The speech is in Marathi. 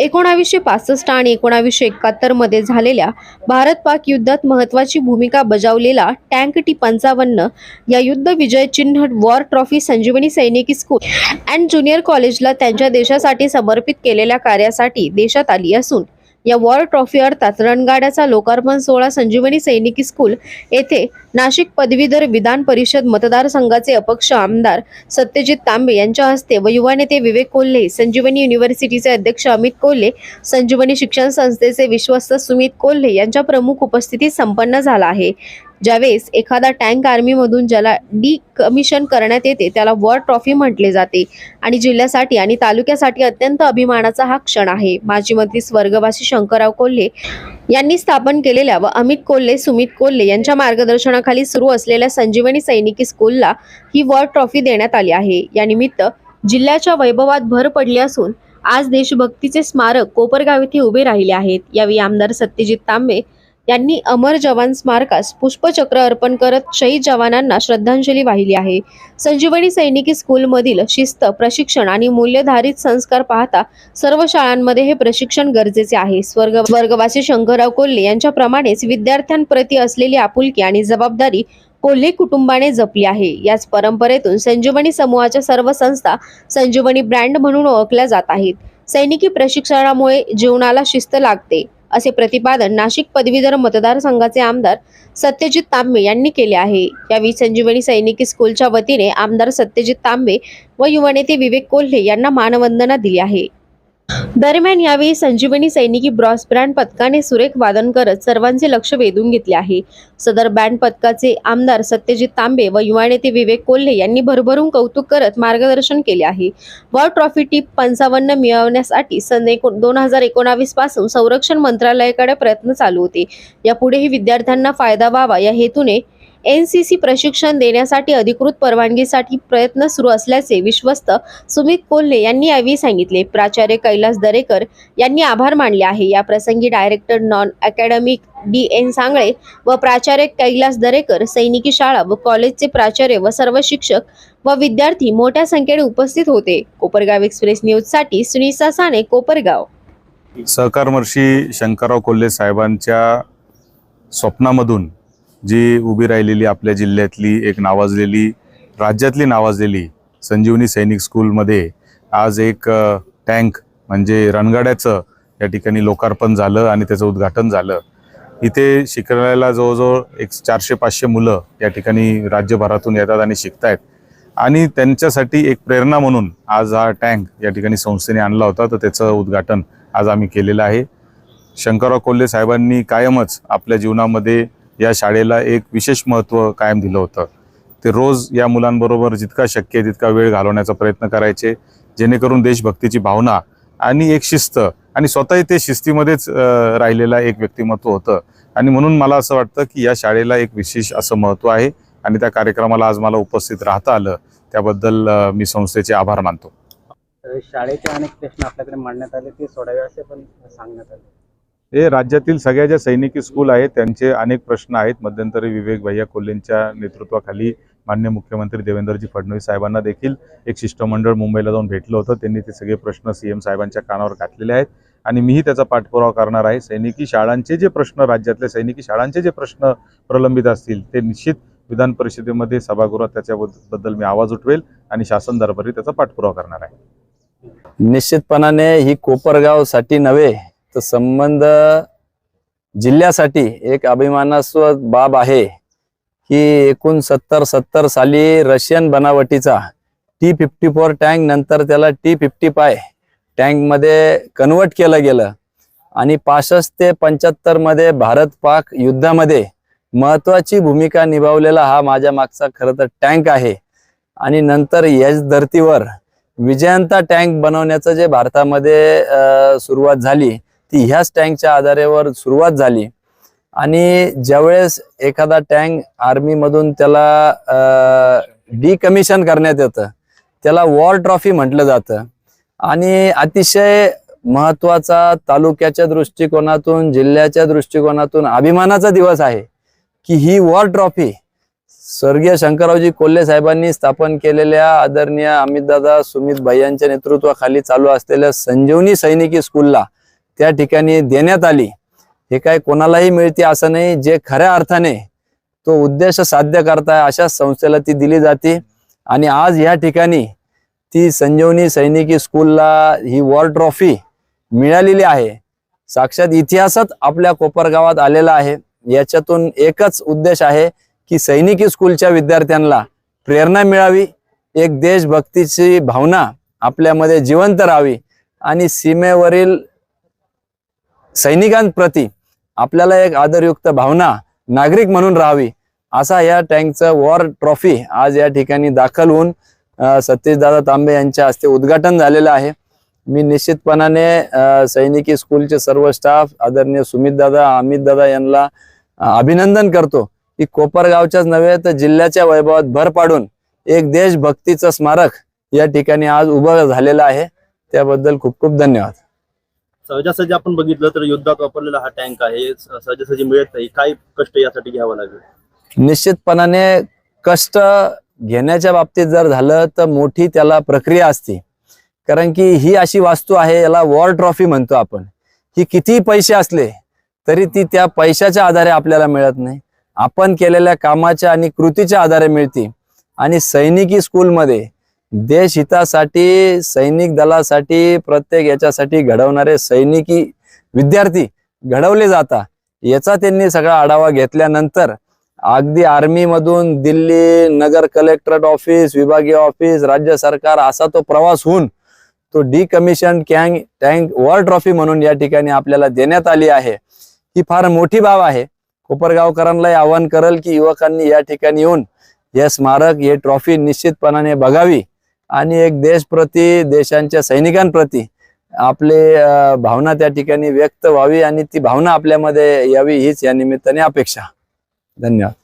एकोणावीसशे पासष्ट आणि एकोणावीसशे एकाहत्तरमध्ये झालेल्या भारत पाक युद्धात महत्वाची भूमिका बजावलेला टँक टी पंचावन्न या युद्ध विजय चिन्ह वॉर ट्रॉफी संजीवनी सैनिकी स्कूल अँड ज्युनियर कॉलेजला त्यांच्या देशासाठी समर्पित केलेल्या कार्यासाठी देशात आली असून या वॉर ट्रॉफी अर्थात रणगाड्याचा लोकार्पण सोहळा संजीवनी सैनिकी स्कूल येथे नाशिक पदवीधर विधान परिषद मतदारसंघाचे अपक्ष आमदार सत्यजित तांबे यांच्या हस्ते व युवा नेते विवेक कोल्हे संजीवनी युनिव्हर्सिटीचे अध्यक्ष अमित कोल्हे संजीवनी शिक्षण संस्थेचे विश्वस्त सुमित कोल्हे यांच्या प्रमुख उपस्थितीत संपन्न झाला आहे. ज्यावेळेस एखादा टँक आर्मीमधून ज्याला डी कमिशन करण्यात येते त्याला वॉर ट्रॉफी म्हटले जाते आणि जिल्ह्यासाठी आणि तालुक्यासाठी अत्यंत अभिमानाचा हा क्षण आहे. माजी मंत्री स्वर्गवासी शंकरराव कोल्हे यांनी स्थापन केलेल्या व अमित कोल्हे सुमित कोल्हे यांच्या मार्गदर्शनाखाली सुरू असलेल्या संजीवनी सैनिकी स्कूलला ही वॉर ट्रॉफी देण्यात आली आहे. या निमित्त जिल्ह्याच्या वैभवात भर पडली असून आज देशभक्तीचे स्मारक कोपरगाव येथे उभे राहिले आहेत. यावेळी आमदार सत्यजित तांबे यांनी अमर जवान स्मारकास पुष्पचक्र अर्पण करत शहीद जवानांना श्रद्धांजली वाहिली आहे. संजीवनी सैनिकी स्कूलमधील शिस्त प्रशिक्षण आणि मूल्यधारित संस्कार पाहता सर्व शाळांमध्ये हे प्रशिक्षण गरजेचे आहे. स्वर्ग स्वर्गवासी शंकरराव कोल्हे यांच्याप्रमाणेच विद्यार्थ्यांप्रती असलेली आपुलकी आणि जबाबदारी कोल्हे कुटुंबाने जपली आहे. याच परंपरेतून संजीवनी समूहाच्या सर्व संस्था संजीवनी ब्रँड म्हणून ओळखल्या जात आहेत. सैनिकी प्रशिक्षणामुळे जीवनाला शिस्त लागते. असे प्रतिपादन नाशिक पदवीधर मतदारसंघाचे आमदार सत्यजित तांबे यांनी केले आहे. यावेळी संजीवनी सैनिकी स्कूलच्या वतीने आमदार सत्यजित तांबे व युवनेते विवेक कोल्हे यांना मानवंदना दिली आहे. दरम्यान यावेळी संजीवनी सैनिकी ब्रॉस ब्रँड पथकाने सुरेख वादन करत सर्वांचे लक्ष वेधून घेतले आहे. सदर बँड पथकाचे आमदार सत्यजित तांबे व युवा नेते विवेक कोल्हे यांनी भरभरून कौतुक करत मार्गदर्शन केले आहे. वर्ल्ड ट्रॉफी टीप पंचावन्न मिळवण्यासाठी सन दोन हजार एकोणावीसपासून संरक्षण मंत्रालयाकडे प्रयत्न चालू होते. यापुढेही विद्यार्थ्यांना फायदा व्हावा या हेतूने एन सी सी प्रशिक्षण देण्यासाठी अधिकृत परवानगीसाठी प्रयत्न सुरू असल्याचे विश्वस्त सुमित कोल्हे यांनी यावेळी सांगितले. प्राचार्य कैलास दरेकर यांनी आभार मानले आहे. या प्रसंगी director non academic D N Sangle व प्राचार्य कैलास दरेकर सैनिकी शाळा व कॉलेजचे प्राचार्य व सर्व शिक्षक व विद्यार्थी मोठ्या संख्येने उपस्थित होते. कोपरगाव एक्सप्रेस न्यूजसाठी सुनीसा साने कोपरगाव. सहकारमर्षी शंकरराव कोल्हे साहेबांच्या स्वप्नामधून जी उभी राहिलेली आपल्या जिल्ह्यातली एक नावाजलेली राज्यातली नावाजलेली संजीवनी सैनिक स्कूलमध्ये आज एक टँक म्हणजे रणगाड्याचं या ठिकाणी लोकार्पण झालं आणि त्याचं उद्घाटन झालं. इथे शिकायला जवळजवळ एक चारशे पाचशे मुलं या ठिकाणी राज्यभरातून येतात आणि शिकतायत. आणि त्यांच्यासाठी एक प्रेरणा म्हणून आज हा टँक या ठिकाणी संस्थेने आणला होता तर त्याचं उद्घाटन आज आम्ही केलेलं आहे. शंकरराव कोल्हे साहेबांनी कायमच आपल्या जीवनामध्ये या शाळेला एक विशेष महत्त्व कायम दिलं होतं. ते रोज या मुलांबरोबर जितका शक्य आहे तितका वेळ घालवण्याचा प्रयत्न करायचे जेणेकरून देशभक्तीची भावना आणि एक शिस्त आणि स्वतःही ते शिस्तीमध्येच राहिलेला एक व्यक्तिमत्व होतं. आणि म्हणून मला असं वाटतं की या शाळेला एक विशेष असं महत्त्व आहे आणि त्या कार्यक्रमाला आज मला उपस्थित राहता आलं. त्याबद्दल मी संस्थेचे आभार मानतो. शाळेचे अनेक प्रश्न आपल्याकडे मांडण्यात आले ते सोडावे असे पण सांगण्यात आले. हे राज्यातील सगळ्या ज्या सैनिकी स्कूल आहेत त्यांचे अनेक प्रश्न आहेत. मध्यंतरी विवेक भैया कोल्हेंच्या नेतृत्वाखाली मान्य मुख्यमंत्री देवेंद्रजी फडणवीस साहेबांना देखील एक शिष्टमंडळ मुंबईला जाऊन भेटलं होतं. त्यांनी ते सगळे प्रश्न सीएम साहेबांच्या कानावर घातलेले आहेत आणि मीही त्याचा पाठपुरावा करणार आहे. सैनिकी शाळांचे जे प्रश्न राज्यातल्या सैनिकी शाळांचे जे प्रश्न प्रलंबित असतील ते निश्चित विधान परिषदेमध्ये सभागृहात त्याच्याबद्दल मी आवाज उठवेल आणि शासन दरबारी त्याचा पाठपुरावा करणार आहे. निश्चितपणाने ही कोपरगावसाठी नव्हे तर संबंध जिल्ह्यासाठी एक अभिमानास्पद बाब आहे की एकूण सत्तर सत्तर साली रशियन बनावटीचा टी फिफ्टी फोर टँक नंतर त्याला टी फिफ्टी फाय टँकमध्ये कन्वर्ट केलं गेलं. आणि पासष्ट ते पंच्याहत्तरमध्ये भारत पाक युद्धामध्ये महत्वाची भूमिका निभावलेला हा माझ्या मागचा खरं तर टँक आहे. आणि नंतर याच धर्तीवर विजयंता टँक बनवण्याचं जे भारतामध्ये सुरुवात झाली ती ह्याच टँकच्या आधारेवर सुरुवात झाली. आणि ज्यावेळेस एखादा टँक आर्मीमधून त्याला डिकमिशन करण्यात येतं त्याला वॉर ट्रॉफी म्हटलं जातं. आणि अतिशय महत्त्वाचा तालुक्याच्या दृष्टिकोनातून जिल्ह्याच्या दृष्टिकोनातून अभिमानाचा दिवस आहे की ही वॉर ट्रॉफी स्वर्गीय शंकररावजी कोल्हे साहेबांनी स्थापन केलेल्या आदरणीय अमितदादा सुमित भाई यांच्या नेतृत्वाखाली चालू असलेल्या संजीवनी सैनिकी स्कूलला त्या ठिकाणी देण्यात आली. हे काय कोणालाही मिळते असं नाही. जे खऱ्या अर्थाने तो उद्देश साध्य करताय अशा संस्थेला ती दिली जाते. आणि आज या ठिकाणी ती संजीवनी सैनिकी स्कूलला ही वॉर ट्रॉफी मिळालेली आहे. साक्षात इतिहासात आपल्या कोपरगावात आलेला आहे. याच्यातून एकच उद्देश आहे की सैनिकी स्कूलच्या विद्यार्थ्यांना प्रेरणा मिळावी. एक देशभक्तीची भावना आपल्यामध्ये जिवंत राहावी. आणि सीमेवरील सैनिकांप्रती आपल्याला एक आदरयुक्त भावना नागरिक म्हणून राहावी असा या टँकचं वॉर ट्रॉफी आज या ठिकाणी दाखल होऊन सतीशदादा तांबे यांच्या हस्ते उद्घाटन झालेलं आहे. मी निश्चितपणाने सैनिकी स्कूलचे सर्व स्टाफ आदरणीय सुमितदादा अमितदादा यांना अभिनंदन करतो की कोपरगावच्याच नव्हे तर जिल्ह्याच्या वैभवात भर पाडून एक देशभक्तीचं स्मारक या ठिकाणी आज उभं झालेलं आहे. त्याबद्दल खूप खूप धन्यवाद. सहजासहजी आपण बघितलं तर युद्धात वापरलेला हा टँक आहे. सहजासहजी मिळत नाही. काय कष्ट यासाठी घ्यावं लागेल. निश्चितपणाने कष्ट घेण्याच्या बाबतीत जर झालं तर मोठी त्याला प्रक्रिया असते. कारण की ही अशी वास्तू आहे याला वॉर ट्रॉफी म्हणतो आपण. ही कितीही पैसे असले तरी ती त्या पैशाच्या आधारे आपल्याला मिळत नाही. आपण केलेल्या कामाच्या आणि कृतीच्या आधारे मिळते. आणि सैनिकी स्कूलमध्ये देश हितासाठी सैनिक दलासाठी प्रत्येक याच्यासाठी घडवणारे सैनिकी विद्यार्थी घडवले जातात. याचा त्यांनी सगळा आढावा घेतल्यानंतर अगदी आर्मी मधून दिल्ली नगर कलेक्टरेट ऑफिस विभागीय ऑफिस राज्य सरकार असा तो प्रवास होऊन तो डिकमिशन कॅंग टँक वॉर ट्रॉफी म्हणून या ठिकाणी आपल्याला देण्यात आली आहे. ही फार मोठी बाब आहे. कोपरगावकरांना आवाहन करेल की युवकांनी या ठिकाणी येऊन हे स्मारक हे ट्रॉफी निश्चितपणाने बघावी. आणि एक देशप्रती देशांच्या सैनिकांप्रती आपले भावना त्या ठिकाणी व्यक्त व्हावी आणि ती भावना आपल्यामध्ये यावी हीच या निमित्ताने अपेक्षा. धन्यवाद.